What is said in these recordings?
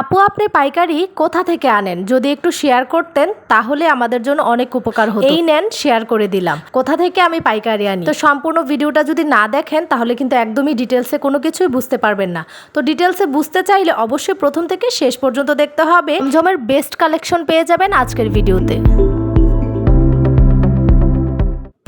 আপু আপনি পাইকারি কোথা থেকে আনেন? যদি একটু শেয়ার করতেন তাহলে আমাদের জন্য অনেক উপকার হতো। এই নেন শেয়ার করে দিলাম। কোথা থেকে আমি পাইকারি আনি? তো সম্পূর্ণ ভিডিওটা যদি না দেখেন তাহলে কিন্তু একদমই ডিটেলসে কোনো কিছুই বুঝতে পারবেন না। তো ডিটেলসে বুঝতে চাইলে অবশ্যই প্রথম থেকে শেষ পর্যন্ত দেখতে হবে। জমের বেস্ট কালেকশন পেয়ে যাবেন আজকের ভিডিওতে।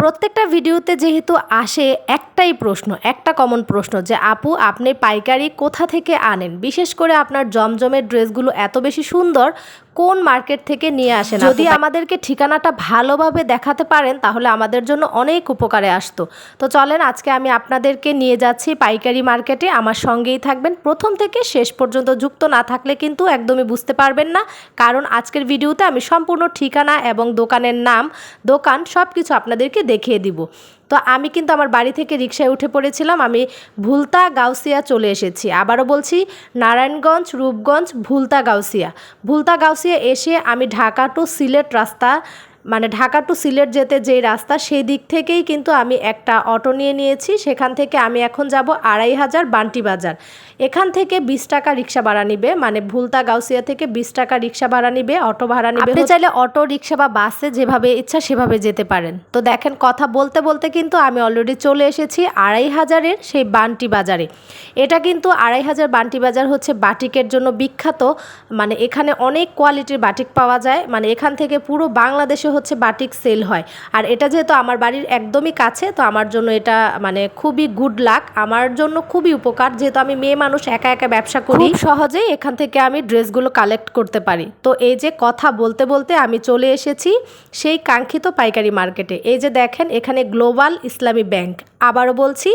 প্রত্যেকটা ভিডিওতে যেহেতু আসে একটাই প্রশ্ন একটা কমন প্রশ্ন যে আপু আপনি পাইকারি কোথা থেকে আনেন? বিশেষ করে আপনার জমজমের ড্রেসগুলো এত বেশি সুন্দর কোন মার্কেট থেকে নিয়ে আসেন? যদি আমাদেরকে ঠিকানাটা ভালোভাবে দেখাতে পারেন তাহলে আমাদের জন্য অনেক উপকারে আসতো। তো চলেন আজকে আমি আপনাদেরকে নিয়ে যাচ্ছি পাইকারি মার্কেটে। আমার সঙ্গেই থাকবেন। প্রথম থেকে শেষ পর্যন্ত যুক্ত না থাকলে কিন্তু একদমই বুঝতে পারবেন না কারণ আজকের ভিডিওতে আমি সম্পূর্ণ ঠিকানা এবং দোকানের নাম দোকান সব কিছু আপনাদেরকে দেখিয়ে দিব। তো আমি কিন্তু আমার বাড়ি থেকে রিক্সায় উঠে পড়েছিলাম, আমি ভুলতা গাউসিয়া চলে এসেছি। আবারও বলছি, নারায়ণগঞ্জ, রূপগঞ্জ, ভুলতা গাউসিয়া। ভুলতা গাউসিয়া এসে আমি ঢাকা টু সিলেট রাস্তা মানে ঢাকা টু সিলেট যেতে যেই রাস্তা সেই দিক থেকেই কিন্তু আমি একটা অটো নিয়ে নিয়েছি। সেখান থেকে আমি এখন যাব আড়াই হাজার বান্টি বাজার। এখান থেকে বিশ টাকা রিক্সা ভাড়া নিবে মানে ভুলতা গাউসিয়া থেকে বিশ টাকা রিক্সা ভাড়া নিবে অটো ভাড়া নিবে। আপনি চাইলে অটো রিক্সা বা বাসে যেভাবে ইচ্ছা সেভাবে যেতে পারেন। তো দেখেন কথা বলতে বলতে কিন্তু আমি অলরেডি চলে এসেছি আড়াই হাজারের সেই বান্টি বাজারে। এটা কিন্তু আড়াই হাজার বান্টি বাজার হচ্ছে বাটিকের জন্য বিখ্যাত। মানে এখানে অনেক কোয়ালিটির বাটিক পাওয়া যায়। মানে এখান থেকে পুরো বাংলাদেশে হচ্ছে বাটিক সেল হয়। আর এটা যেহেতু আমার বাড়ির একদমই কাছে, তো আমার জন্য এটা মানে খুবই গুড লাক। আমার জন্য খুবই উপকার, যেহেতু আমি মেয়ে মানুষ, একা একা ব্যবসা করি। সহজেই এখান থেকে আমি ড্রেসগুলো কালেক্ট করতে পারি। তো এই যে কথা বলতে বলতে আমি চলে এসেছি সেই কাঙ্ক্ষিত পাইকারি মার্কেটে। এই যে দেখেন, এখানে গ্লোবাল ইসলামী ব্যাংক। আবারও বলছি,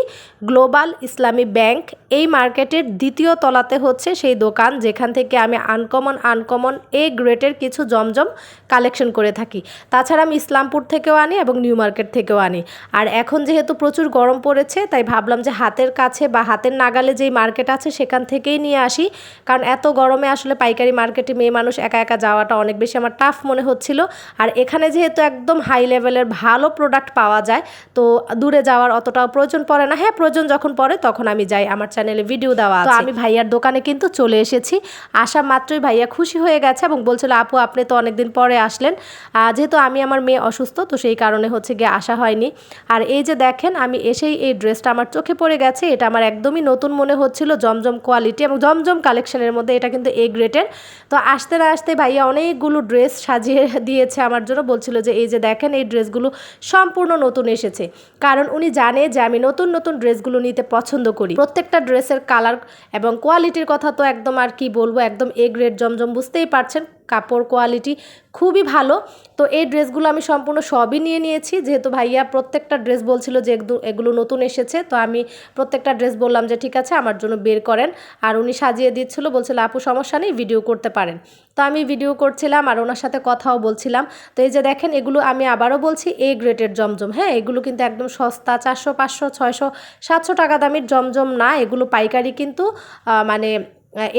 গ্লোবাল ইসলামী ব্যাংক এই মার্কেটের দ্বিতীয় তলাতে হচ্ছে সেই দোকান, যেখান থেকে আমি আনকমন আনকমন এ গ্রেটের কিছু জমজম কালেকশন করে থাকি। তাছাড়া আমি ইসলামপুর থেকেও আনি এবং নিউ মার্কেট থেকেও আনি। আর এখন যেহেতু প্রচুর গরম পড়েছে তাই ভাবলাম যে হাতের কাছে বা হাতের নাগালে যেই মার্কেট আছে সেখান থেকেই নিয়ে আসি। কারণ এত গরমে আসলে পাইকারি মার্কেটে মেয়ে মানুষ একা একা যাওয়াটা অনেক বেশি আমার টাফ মনে হচ্ছিল। আর এখানে যেহেতু একদম হাই লেভেলের ভালো প্রোডাক্ট পাওয়া যায় তো দূরে যাওয়ার অতটাও প্রয়োজন পড়ে না। হ্যাঁ প্রয়োজন যখন পড়ে তখন আমি যাই আমার চ্যানেলে ভিডিও দেওয়া তো আমি ভাইয়ার দোকানে কিন্তু চলে এসেছি। আসা মাত্রই ভাইয়া খুশি হয়ে গেছে এবং বলছিল আপু আপনি তো অনেকদিন পরে আসলেন। যেহেতু আমি আমার মেয়ে অসুস্থ, তো সেই কারণে হচ্ছে গিয়ে আসা হয়নি। আর এই যে দেখেন, আমি এসেই এই ড্রেসটা আমার চোখে পড়ে গেছে, এটা আমার একদমই নতুন মনে হচ্ছিল, জমজম কোয়ালিটি এবং জমজম কালেকশনের মধ্যে এটা কিন্তু এ গ্রেটের তো আসতে না আসতে ভাইয়া অনেকগুলো ড্রেস সাজিয়ে দিয়েছে আমার জন্য, বলছিল যে এই যে দেখেন, এই ড্রেসগুলো সম্পূর্ণ নতুন এসেছে। কারণ উনি জানে যে আমি নতুন নতুন ড্রেসগুলো নিতে পছন্দ করি। প্রত্যেকটা ড্রেসের কালার এবং কোয়ালিটির কথা তো একদম আর কি বলব, একদম এ গ্রেড জমজম, বুঝতেই পারছেন। কাপড় কোয়ালিটি খুবই ভালো। তো এই ড্রেসগুলো আমি সম্পূর্ণ সবই নিয়ে নিয়েছি। যেহেতু ভাইয়া প্রত্যেকটা ড্রেস বলছিল যে এগুলো নতুন এসেছে, তো আমি প্রত্যেকটা ড্রেস বললাম যে ঠিক আছে, আমার জন্য বের করেন। আর উনি সাজিয়ে দিচ্ছিল, বলছিল, আপু, সমস্যা নেই ভিডিও করতে পারেন। তো আমি ভিডিও করছিলাম আর ওনার সাথে কথাও বলছিলাম। তো এই যে দেখেন, এগুলো আমি আবারও বলছি এ গ্রেটের জমজম। হ্যাঁ এগুলো কিন্তু একদম সস্তা, চারশো, পাঁচশো, ছয়শো, সাতশো টাকা দামের জমজম না, এগুলো পাইকারি কিন্তু মানে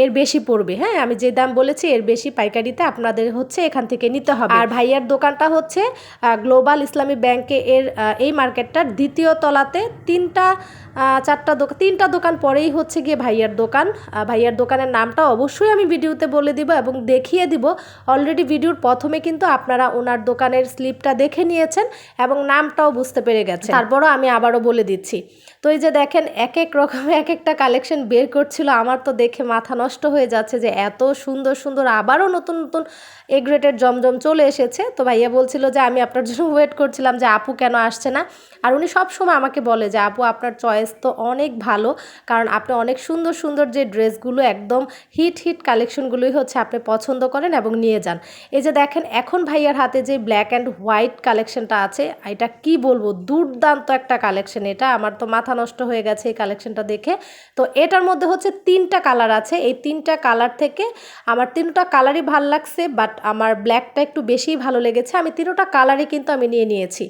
এর বেশি পড়বে। হ্যাঁ আমি যে দাম বলেছি, এর বেশি পাইকারিতে আপনাদের হচ্ছে এখান থেকে নিতে হবে। আর ভাইয়ার দোকানটা হচ্ছে গ্লোবাল ইসলামী ব্যাংকে এর এই মার্কেটটার দ্বিতীয় তলাতে তিনটা চারটা দোকান তিনটা দোকান পরেই হচ্ছে গিয়ে ভাইয়ার দোকান। ভাইয়ার দোকানের নামটা অবশ্যই আমি ভিডিওতে বলে দিব এবং দেখিয়ে দিব। অলরেডি ভিডিওর প্রথমে কিন্তু আপনারা ওনার দোকানের স্লিপটা দেখে নিয়েছেন এবং নামটাও বুঝতে পেরে গেছেন। তারপরও আমি আবারও বলে দিচ্ছি। তো এই যে দেখেন এক এক রকমের এক একটা কালেকশন বের করছিল, আমার তো দেখে মাথা নষ্ট হয়ে যাচ্ছে যে এত সুন্দর সুন্দর আবারও নতুন নতুন এ গ্রেটের জমজম চলে এসেছে। তো ভাইয়া বলছিল যে আমি আপনার জন্য ওয়েট করছিলাম যে আপু কেন আসছে না? আর উনি সবসময় আমাকে বলে যে, আপু, আপনার চয়েস তো অনেক ভালো। কারণ আপনি অনেক সুন্দর সুন্দর যে ড্রেসগুলো একদম হিট হিট কালেকশনগুলোই হচ্ছে আপনি পছন্দ করেন এবং নিয়ে যান। এই যে দেখেন, এখন ভাইয়ার হাতে যে ব্ল্যাক অ্যান্ড হোয়াইট কালেকশনটা আছে, এটা কি বলব? দুর্দান্ত একটা কালেকশন এটা। আমার তো মাথা নষ্ট হয়ে গেছে এই কালেকশনটা দেখে। তো এটার মধ্যে হচ্ছে তিনটা কালার আছে। এই তিনটা কালার থেকে আমার তিনটা কালারই ভালো লাগছে বাট আমার ব্ল্যাকটা একটু বেশিই ভালো লেগেছে। আমি তিনটা কালারই কিন্তু আমি নিয়ে নিয়েছি।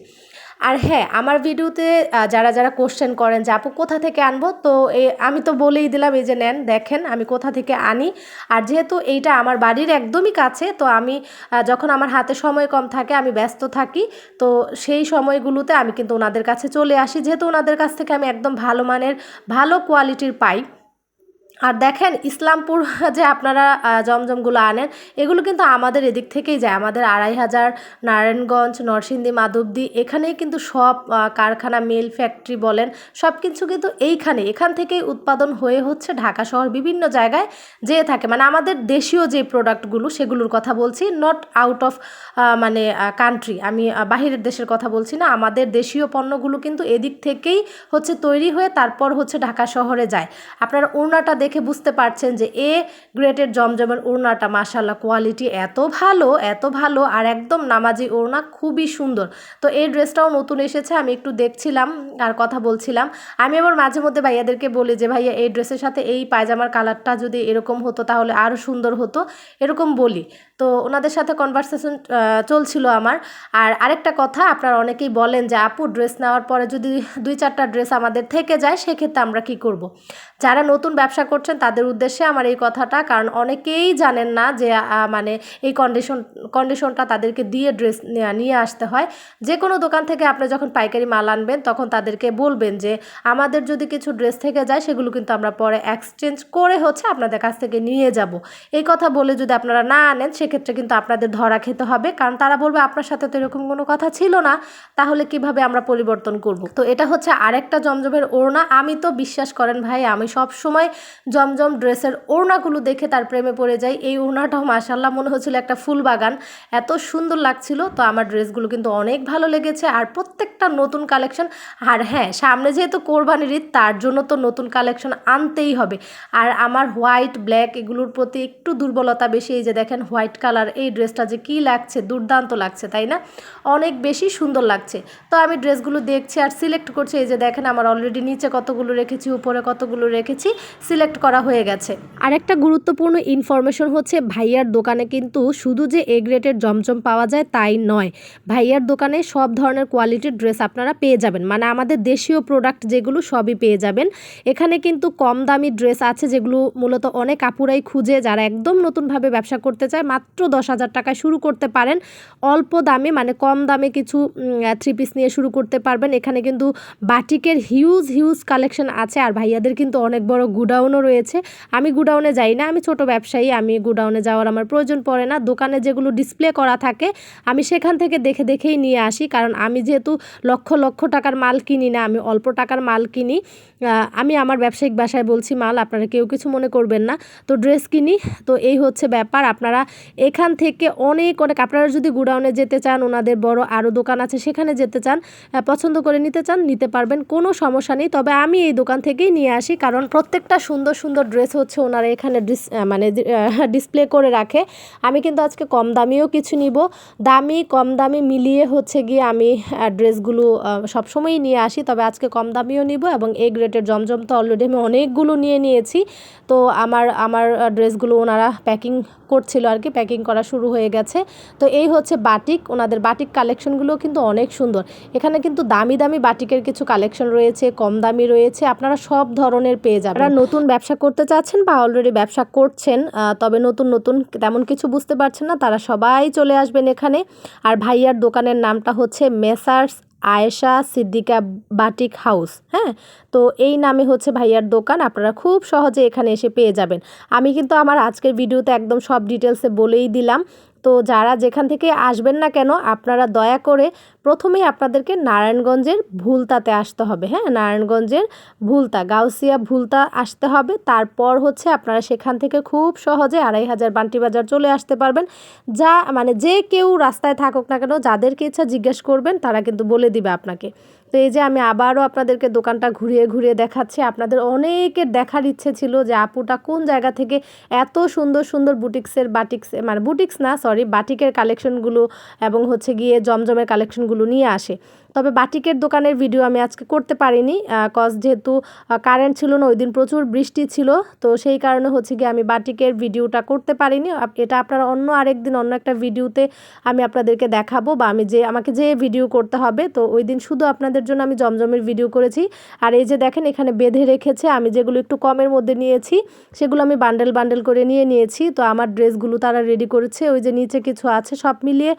আর হ্যাঁ আমার ভিডিওতে যারা যারা কোশ্চেন করেন যে, আপু, কোথা থেকে আনব? তো এ, আমি তো বলেই দিলাম, এই যে নেন, দেখেন, আমি কোথা থেকে আনি। আর যেহেতু এইটা আমার বাড়ির একদমই কাছে, তো আমি যখন আমার হাতে সময় কম থাকে, আমি ব্যস্ত থাকি। তো সেই সময়গুলোতে আমি কিন্তু ওনাদের কাছে চলে আসি। যেহেতু ওনাদের কাছ থেকে আমি একদম ভালো মানের, ভালো কোয়ালিটির পাই। আর দেখেন ইসলামপুর যে আপনারা জমজমগুলো আনেন, এগুলো কিন্তু আমাদের এদিক থেকেই যায়। আমাদের আড়াই হাজার নারায়ণগঞ্জ, নরসিংদী, মাধবদী, এখানেই কিন্তু সব কারখানা, মিল, ফ্যাক্টরি বলেন, সব কিছু কিন্তু এইখানে এখান থেকেই উৎপাদন হয়ে হচ্ছে ঢাকা শহর বিভিন্ন জায়গায় যেয়ে থাকে। মানে আমাদের দেশীয় যে প্রোডাক্টগুলো সেগুলোর কথা বলছি নট আউট অফ মানে কান্ট্রি আমি বাহিরের দেশের কথা বলছি না, আমাদের দেশীয় পণ্যগুলো কিন্তু এদিক থেকেই হচ্ছে তৈরি হয়ে তারপর হচ্ছে ঢাকা শহরে যায়। আপনারা ওড়নাটা দেখে বুঝতে পারছেন যে এ গ্রেটের জমজমের ওড়নাটা মাসাল্লাহ কোয়ালিটি এত ভালো এত ভালো আর একদম নামাজি ওড়না খুবই সুন্দর। তো এই ড্রেসটাও নতুন এসেছে, আমি একটু দেখছিলাম আর কথা বলছিলাম। আমি আবার মাঝে মধ্যে ভাইয়াদেরকে বলি যে, ভাইয়া, এই ড্রেসের সাথে এই পায়জামার কালারটা যদি এরকম হতো তাহলে আরও সুন্দর হতো। এরকম বলি। তো ওনাদের সাথে কনভারসেশন চলছিল আমার। আর আরেকটা কথা, আপনারা অনেকেই বলেন যে, আপু ড্রেস নেওয়ার পরে যদি দুই চারটা ড্রেস আমাদের থেকে যায়, সেক্ষেত্রে আমরা কি করব। যারা নতুন ব্যবসা করছেন, তাদের উদ্দেশ্যে আমার এই কথাটা, কারণ অনেকেই জানেন না যে মানে এই কন্ডিশন কন্ডিশনটা তাদেরকে দিয়ে ড্রেস নিয়ে আসতে হয়। যে কোনো দোকান থেকে আপনি যখন পাইকারি মাল আনবেন, তখন তাদেরকে বলবেন যে, আমাদের যদি কিছু ড্রেস থেকে যায়, সেগুলো কিন্তু আমরা পরে এক্সচেঞ্জ করে হচ্ছে আপনাদের কাছ থেকে নিয়ে যাব। এই কথা বলে যদি আপনারা না আনেন সেক্ষেত্রে কিন্তু আপনাদের ধরা খেতে হবে। কারণ তারা বলবে, আপনার সাথে তো এরকম কোনো কথা ছিল না। তাহলে কীভাবে আমরা পরিবর্তন করব? তো এটা হচ্ছে আরেকটা জমজমের ওড়না। আমি তো বিশ্বাস করেন ভাই, আমি সব সময় জমজম ড্রেসের ওড়নাগুলো দেখে তার প্রেমে পড়ে যাই। এই ওড়নাটাও মাসাল্লাহ মনে হচ্ছিল একটা ফুল বাগান। এত সুন্দর লাগছিল। তো আমার ড্রেসগুলো কিন্তু অনেক ভালো লেগেছে। আর প্রত্যেকটা নতুন কালেকশন, আর হ্যাঁ সামনে যেহেতু কোরবানির ঈদ, তার জন্য তো নতুন কালেকশন আনতেই হবে। আর আমার হোয়াইট, ব্ল্যাক এগুলোর প্রতি একটু দুর্বলতা বেশি। এই যে দেখেন, হোয়াইট কালার, এই ড্রেসটা যে কী লাগছে, দুর্দান্ত লাগছে, তাই না? অনেক বেশি সুন্দর লাগছে। তো আমি ড্রেসগুলো দেখছি আর সিলেক্ট করছি, এই যে দেখেন আমার অলরেডি নিচে কতগুলো রেখেছি, উপরে কতগুলো রেখেছি, সিলেক্ট করা হয়ে গেছে। আর একটা গুরুত্বপূর্ণ ইনফরমেশন হচ্ছে, ভাইয়ার দোকানে কিন্তু শুধু যে এ গ্রেডের জমজম পাওয়া যায় তাই নয়। ভাইয়ার দোকানে সব ধরনের কোয়ালিটির ড্রেস আপনারা পেয়ে যাবেন। মানে আমাদের দেশীয় প্রোডাক্ট যেগুলো সবই পেয়ে যাবেন। এখানে কিন্তু কম দামি ড্রেস আছে যেগুলো মূলত অনেক আপুরাই খুঁজে, যারা একদম নতুনভাবে ব্যবসা করতে চায় মাত্র দশ হাজার টাকায় শুরু করতে পারেন। অল্প দামে মানে কম দামে কিছু থ্রি পিস নিয়ে শুরু করতে পারবেন। এখানে কিন্তু বাটিকের হিউজ হিউজ কালেকশন আছে আর ভাইয়াদের কিন্তু অনেক বড় গুডাউনও রয়েছে। আমি গুডাউনে যাই না, আমি ছোট ব্যবসায়ী, আমি গুডাউনে যাওয়ার আমার প্রয়োজন পড়ে না। দোকানে যেগুলো ডিসপ্লে করা থাকে, আমি সেখান থেকে দেখে দেখেই নিয়ে আসি। কারণ আমি যেহেতু লক্ষ লক্ষ টাকার মাল কিনি না, আমি অল্প টাকার মাল কিনি আমি আমার ব্যবসায়িক বাসায় বলছি, মাল আপনারা কেউ কিছু মনে করবেন না। তো ড্রেস কিনি। তো এই হচ্ছে ব্যাপার। আপনারা এখান থেকে অনেক অনেক আপনারা যদি গুডাউনে যেতে চান, ওনাদের বড় আরও দোকান আছে, সেখানে যেতে চান পছন্দ করে নিতে চান, নিতে পারবেন, কোনো সমস্যা নেই। তবে আমি এই দোকান থেকেই নিয়ে আসি, কারণ প্রত্যেকটা সুন্দর সুন্দর ড্রেস হচ্ছে ওনারা এখানে ডিস মানে ডিসপ্লে করে রাখে। আমি কিন্তু আজকে কম দামিও কিছু নিব। দামি, কম দামি মিলিয়ে হচ্ছে গিয়ে আমি ড্রেসগুলো সবসময়ই নিয়ে আসি, তবে আজকে কম দামিও নিব এবং এই গ্রেটের জমজম তো অলরেডি আমি অনেকগুলো নিয়ে নিয়েছি। তো আমার আমার ড্রেসগুলো ওনারা প্যাকিং করছিল আর কি প্যাকিং করা শুরু হয়ে গেছে। তো এই হচ্ছে বাটিক ওনাদের বাটিক কালেকশনগুলো কিন্তু অনেক সুন্দর। এখানে কিন্তু দামি দামি বাটিকের কিছু কালেকশন রয়েছে, কম দামি রয়েছে। আপনারা সব ধরনের পেয়ে যাবেন। আপনারা নতুন ব্যবসা করতে চাচ্ছেন বা অলরেডি ব্যবসা করছেন তবে নতুন নতুন তেমন কিছু বুঝতে পারছেন না, তারা সবাই চলে আসবেন এখানে। আর ভাইয়ার দোকানের নামটা হচ্ছে Messrs Ayesha Siddika batik house হ্যাঁ? তো এই নামে হচ্ছে ভাইয়ার দোকান, আপনারা খুব সহজে এখানে এসে পেয়ে যাবেন। আমি কিন্তু আমার আজকের ভিডিওতে একদম সব ডিটেলসে বলেই দিলাম। তো যারা যেখান থেকে আসবেন না কেন, আপনারা দয়া করে প্রথমেই আপনাদেরকে নারায়ণগঞ্জের ভুলতাতে আসতে হবে। হ্যাঁ নারায়ণগঞ্জের ভুলতা, গাউসিয়া ভুলতা আসতে হবে। তারপর হচ্ছে আপনারা সেখান থেকে খুব সহজে আড়াই হাজার বান্টি বাজার চলে আসতে পারবেন। যা মানে যে কেউ রাস্তায় থাকুক না কেন, যাদেরকে ইচ্ছা জিজ্ঞেস করবেন, তারা কিন্তু বলে দিবে আপনাকে। তো এই যে আমি আবারও আপনাদেরকে দোকানটা ঘুরিয়ে ঘুরিয়ে দেখাচ্ছি। আপনাদের অনেকের দেখার ইচ্ছে ছিল যে আপুটা কোন জায়গা থেকে এত সুন্দর সুন্দর বুটিক্সের বাটিক্স মানে বুটিক্স না সরি বাটিকের কালেকশনগুলো এবং হচ্ছে গিয়ে জমজমের কালেকশনগুলো নিয়ে আসে। তবে বাটিকের দোকানের ভিডিও আমি আজকে করতে পারিনি কজ যেহেতু কারেন্ট ছিল না ওই দিন প্রচুর বৃষ্টি ছিল, তো সেই কারণে হচ্ছে গিয়ে আমি বাটিকের ভিডিওটা করতে পারিনি। এটা আপনারা অন্য আরেক দিন অন্য একটা ভিডিওতে আমি আপনাদেরকে দেখাবো বা আমি যে, আমাকে যে ভিডিও করতে হবে, তো ওই দিন শুধু আপনাদের জন্য আমি জমজমের ভিডিও করেছি। আর এই যে দেখেন, এখানে বেঁধে রেখেছে, আমি যেগুলো একটু কমের মধ্যে নিয়েছি, সেগুলো আমি বান্ডেল বান্ডেল করে নিয়ে নিয়েছি। তো আমার ড্রেসগুলো তারা রেডি করেছে, ওই যে নিচে কিছু আছে, সব মিলিয়ে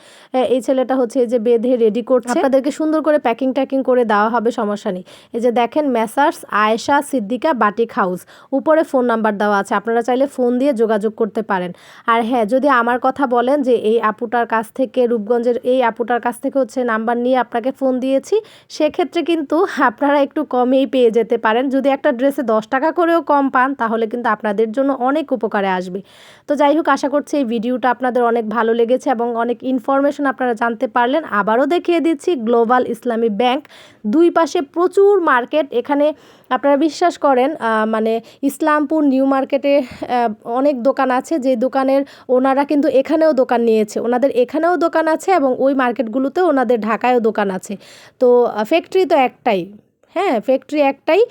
এই ছেলেটা হচ্ছে এই যে বেঁধে রেডি করছে। আপনাদেরকে সুন্দর করে প্যাকিং ট্যাকিং করে দেওয়া হবে, সমস্যা নেই। এই যে দেখেন Messrs, Ayesha, Siddika, batik house, উপরে ফোন নাম্বার দেওয়া আছে। আপনারা চাইলে ফোন দিয়ে যোগাযোগ করতে পারেন। আর হ্যাঁ যদি আমার কথা বলেন যে এই আপুটার কাছ থেকে, রূপগঞ্জের এই আপুটার কাছ থেকে হচ্ছে নাম্বার নিয়ে আপনাকে ফোন দিয়েছি, সেক্ষেত্রে কিন্তু আপনারা একটু কমেই পেয়ে যেতে পারেন। যদি একটা ড্রেসে দশ টাকা করেও কম পান, তাহলে কিন্তু আপনাদের জন্য অনেক উপকারে আসবে। তো যাই হোক, আশা করছি এই ভিডিওটা আপনাদের অনেক ভালো লেগেছে এবং অনেক ইনফরমেশন আপনারা জানতে পারলেন। আবারও দেখিয়ে দিচ্ছি গ্লোবাল ইসলামী ব্যাংক। দুই পাশে প্রচুর মার্কেট। এখানে আপনারা বিশ্বাস করেন মানে ইসলামপুর, নিউ মার্কেটে অনেক দোকান আছে। যে দোকানের ওনারা কিন্তু এখানেও দোকান নিয়েছে। ওনাদের এখানেও দোকান আছে এবং ওই মার্কেটগুলোতেও ওনাদের ঢাকায়ও দোকান আছে। তো ফ্যাক্টরি তো একটাই। হ্যাঁ ফ্যাক্টরি একটাই।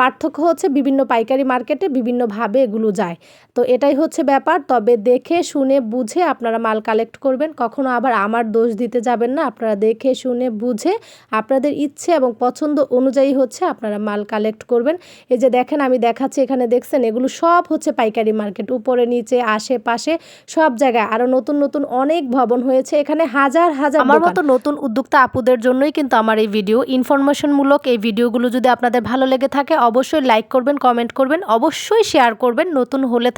পার্থক্য হচ্ছে বিভিন্ন পাইকারি মার্কেটে বিভিন্নভাবে এগুলো যায়। তো এটাই হচ্ছে ব্যাপার। তবে দেখে শুনে বুঝে আপনারা মাল কালেক্ট করবেন। কখনো আবার আমার দোষ দিতে যাবেন না। আপনারা দেখে শুনে বুঝে আপনাদের ইচ্ছে এবং পছন্দ অনুযায়ী হচ্ছে আপনারা মাল কালেক্ট করবেন। এই যে দেখেন আমি দেখাচ্ছি এখানে দেখছেন এগুলো সব হচ্ছে পাইকারি মার্কেট উপরে নিচে আশেপাশে সব জায়গায়। আরও নতুন নতুন অনেক ভবন হয়েছে। এখানে হাজার হাজার আমার মতো নতুন উদ্যোক্তা আপুদের জন্যই কিন্তু আমার এই ভিডিও ইনফরমেশনমূলক এই ভিডিওগুলো যদি আপনাদের ভালো লেগে থাকে, অবশ্যই লাইক করবেন কমেন্ট করবেন, অবশ্যই শেয়ার করবেন। নতুন হলে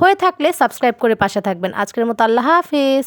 হয়ে থাকলে সাবস্ক্রাইব করে পাশে থাকবেন। আজকের মতো আল্লাহ হাফেজ।